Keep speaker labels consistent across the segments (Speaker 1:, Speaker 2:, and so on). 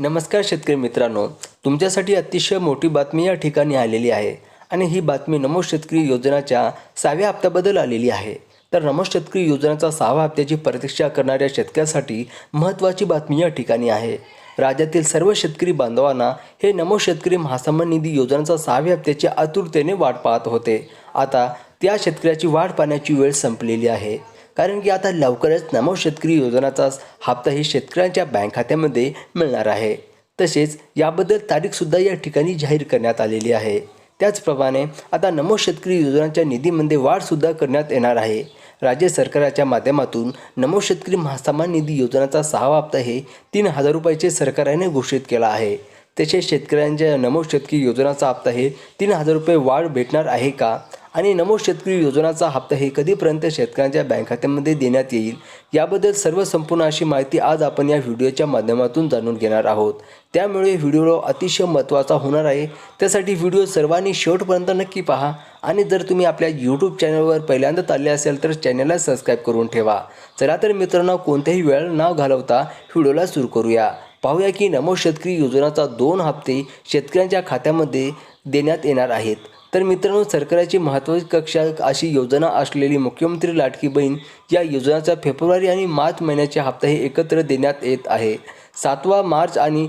Speaker 1: नमस्कार शेतकरी मित्रांनो तुमच्यासाठी अतिशय मोठी बातमी या ठिकाणी आलेली आहे आणि ही बातमी नमो शेतकरी योजनाच्या सहाव्या हप्त्याबद्दल आलेली आहे. तर नमो शेतकरी योजनाचा सहावा हप्त्याची प्रतीक्षा करणाऱ्या शेतकऱ्यासाठी महत्त्वाची बातमी या ठिकाणी आहे. राज्यातील सर्व शेतकरी बांधवांना हे नमो शेतकरी महासन्मान निधी योजनेचा सहाव्या हप्त्याची आतुरतेने वाट पाहत होते. आता त्या शेतकऱ्याची वाट पाहण्याची वेळ संपलेली आहे. कारण की आता लवकरच नमो शेतकरी योजनाचा हप्ताही शेतकऱ्यांच्या बँक खात्यामध्ये मिळणार आहे. तसेच याबद्दल तारीखसुद्धा या ठिकाणी जाहीर करण्यात आलेली आहे. त्याचप्रमाणे आता नमो शेतकरी योजनांच्या निधीमध्ये वाढसुद्धा करण्यात येणार आहे. राज्य सरकारच्या माध्यमातून नमो शेतकरी महासमान निधी योजनाचा सहावा हप्ता हे तीन हजार रुपयाचे सरकारने घोषित केला आहे. तसेच शेतकऱ्यांच्या नमो शेतकरी योजनाचा हप्ता हे तीन हजार रुपये वाढ भेटणार आहे का? आणि नमो शेतकरी योजनाचा हप्ता हे कधीपर्यंत शेतकऱ्यांच्या बँक खात्यामध्ये देण्यात येईल याबद्दल सर्व संपूर्ण अशी माहिती आज आपण या व्हिडिओच्या माध्यमातून जाणून घेणार आहोत. त्यामुळे व्हिडिओ अतिशय महत्त्वाचा होणार आहे. त्यासाठी व्हिडिओ सर्वांनी शेवटपर्यंत नक्की पहा आणि जर तुम्ही आपल्या यूट्यूब चॅनलवर पहिल्यांदाच आले असेल तर चॅनलला सबस्क्राईब करून ठेवा. चला तर मित्रांनो कोणत्याही वेळ न घालवता व्हिडिओला सुरू करूया. पाहूया की नमो शेतकरी योजनाचा दोन हप्ते शेतकऱ्यांच्या खात्यामध्ये देण्यात येणार आहेत. तर मित्रांनो सरकारची महत्त्वाची कक्षा अशी योजना असलेली मुख्यमंत्री लाडकी बहीण या योजनाचा फेब्रुवारी आणि मार्च महिन्याचे हप्ता हे एकत्र देण्यात येत आहे. सातवा मार्च आणि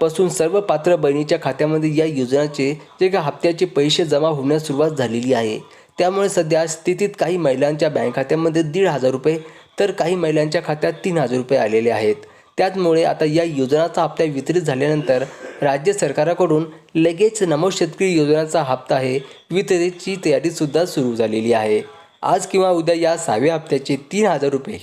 Speaker 1: पासून सर्व पात्र बहिणीच्या खात्यामध्ये या योजनाचे जे काही हप्त्याचे पैसे जमा होण्यास सुरुवात झालेली आहे. त्यामुळे सध्या स्थितीत काही महिलांच्या बँक खात्यामध्ये दीड हजार रुपये तर काही महिलांच्या खात्यात तीन हजार रुपये आलेले आहेत. त्याचमुळे आता या योजनाचा हप्ता वितरित झाल्यानंतर राज्य सरकाराकडून लगेच नमो शेतकरी योजनेचा हप्ता आहे वितरितची तयारीसुद्धा सुरू झालेली आहे. आज किंवा उद्या या सहाव्या हप्त्याचे तीन हजार रुपये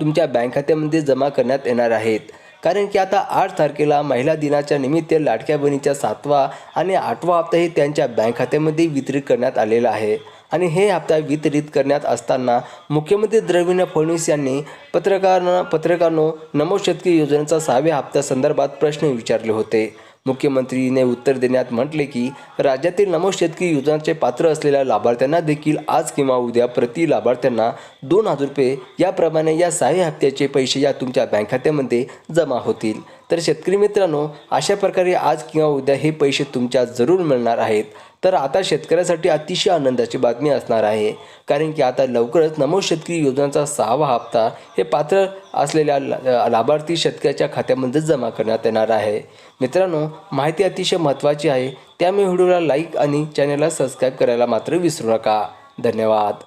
Speaker 1: तुमच्या बँक खात्यामध्ये जमा करण्यात येणार आहेत. कारण की आता आठ तारखेला महिला दिनाच्या निमित्त लाडक्या बहिणीचा सातवा आणि आठवा हप्ता हे त्यांच्या बँक खात्यामध्ये वितरित करण्यात आलेला आहे. आणि हे हप्ता वितरित करण्यात असताना मुख्यमंत्री द्रविंद फडणवीस यांनी पत्रकारांना पत्रकारांनो नमो शेतकरी योजनेचा सहाव्या हप्त्यासंदर्भात प्रश्न विचारले होते. मुख्यमंत्रीने उत्तर देण्यात म्हटले की राज्यातील नमो शेतकरी योजनाचे पात्र असलेल्या लाभार्थ्यांना देखील आज किंवा उद्या प्रति लाभार्थ्यांना दोन हजार रुपये याप्रमाणे या सहाय्य हप्त्याचे पैसे या तुमच्या बँक खात्यामध्ये जमा होतील. तर शेतकरी मित्रांनो अशा प्रकारे आज किंवा उद्या हे पैसे तुमच्या जरूर मिळणार आहेत. तर आता शेतकऱ्यासाठी अतिशय आनंदाची बातमी असणार आहे. कारण की आता लवकरच नमो शेतकरी योजनेचा सहावा हप्ता हे पात्र असलेल्या लाभार्थी शेतकऱ्याच्या खात्यामध्ये जमा करण्यात येणार आहे. मित्रांनो माहिती अतिशय महत्त्वाची आहे. त्यामुळे व्हिडिओला लाईक आणि चॅनलला सबस्क्राईब करायला मात्र विसरू नका. धन्यवाद.